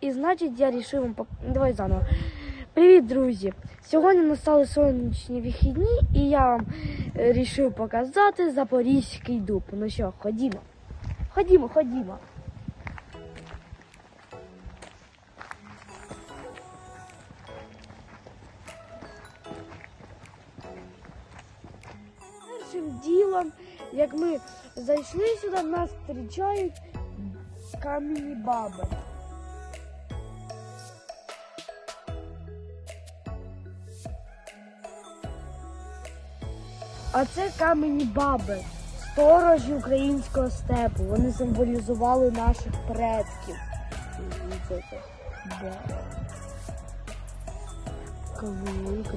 І, значить я рішив вам. Давай заново. Привіт, друзі! Сьогодні настали сонячні вихідні, і я вам е, рішив показати Запорізький дуб. Ну що, ходімо. Ходімо, ходімо. Першим ділом, як ми зайшли сюди, нас зустрічають кам'яні баби. А це камені баби, сторожі українського степу. Вони символізували наших предків. Баба. Така велика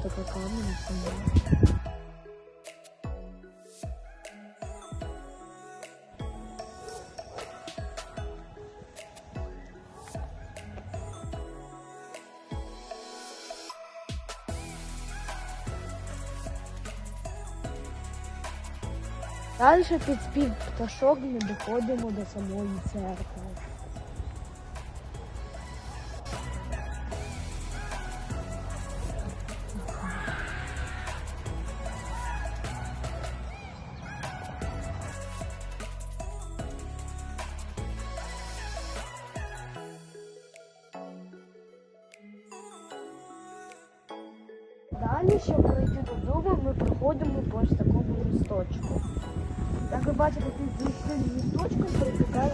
Далі під спів пташок ми доходимо до самої церкви. Далі, щоб пройти додому, ми проходимо по ось такому місточку. Як ви бачите, тут цим місточком перетікає.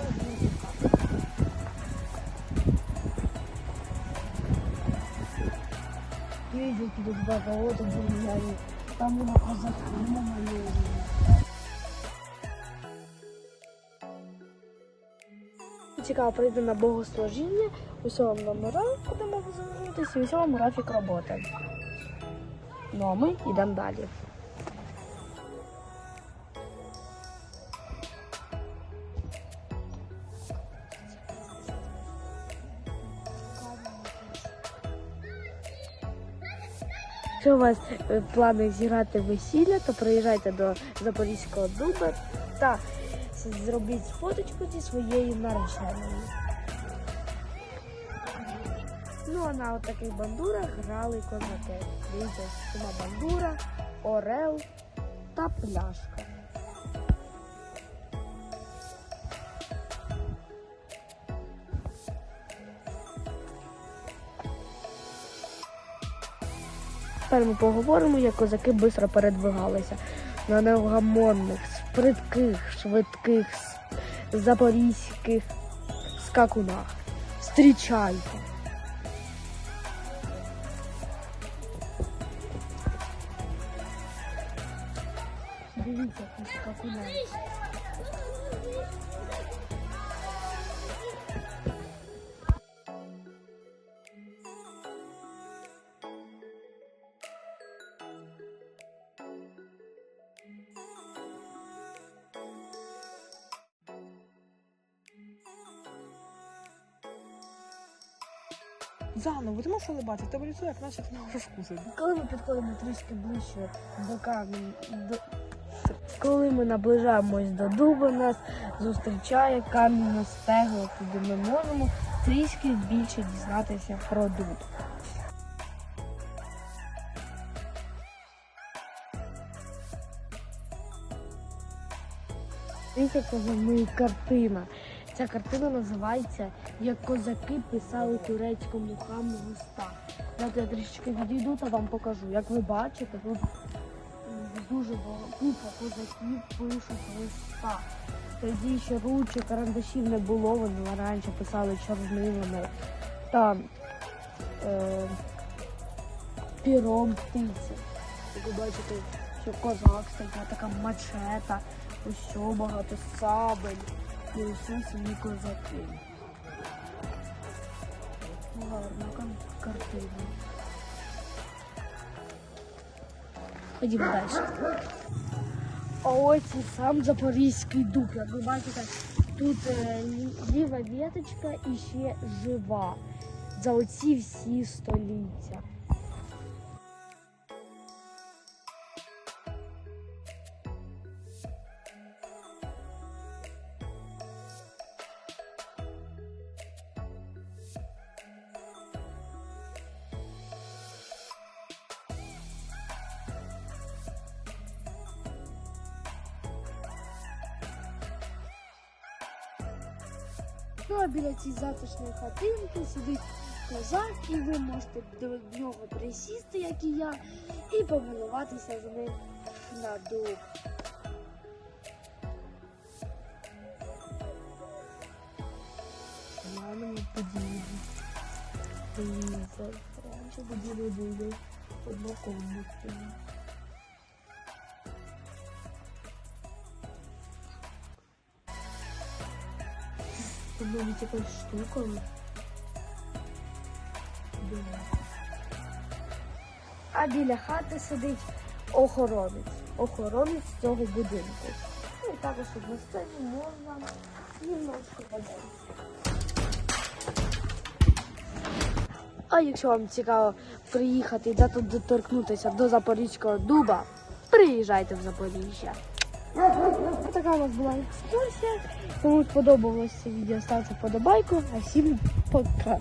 Дивіться, які тут багато дерев'яні. Там вона козаки намальовані. Цікаво прийти на богослужіння, усього номера, можна звернутися, і усього графік роботи. Ну а ми йдемо далі. Якщо у вас в плани зіграти весілля, то приїжджайте до Запорізького дуба та зробіть фоточку зі своєю нареченою. Ну а на отаких бандурах грали козаки. Дивіться, сама бандура, орел та пляшка. Тепер ми поговоримо, як козаки швидко передвигалися на невгамонних, спритких, швидких, запорізьких скакунах. Зустрічайте! Дивіться, які. Заново, ти можеш улибатися, тебе як наче ти на горшку. Коли ми підходимо трішки ближче до камінь, до... коли ми наближаємось до дуба, нас зустрічає камінне стегло, куди ми можемо трішки більше дізнатися про дуб. Дивіться, за мною картина. Ця картина називається Як козаки писали турецькому хаму листа. Давайте я трішечки відійду та вам покажу. Як ви бачите, тут дуже купа козаків пишуть листа. Тоді ще ручок, карандашів не було, вони раніше писали чорнилами та е, піром птиці. Як ви бачите, що козак стоїть, така мачета, ось що багато сабель і усі самі козаки. Гарна картина. Ходімо далі. А ось і сам Запорізький дуб. Як ви бачите, тут е, ліва віточка і ще жива. За оці всі століття. Ну а біля цієї затишної хатинки сидить козак, і ви можете до нього присісти, як і я, і помилуватися з ним на дуб. Глянемо події. Телевізор. Раніше будили були однокомнатні. Якась штука. Да. А біля хати сидить охоронець. Охоронець цього будинку. Ну і також на сцені можна немножко подивитися. А якщо вам цікаво приїхати тут доторкнутися до Запорізького дуба, приїжджайте в Запоріжжя. Така у нас була екскурсія. Кому сподобалося відео, ставте вподобайку, а всім пока.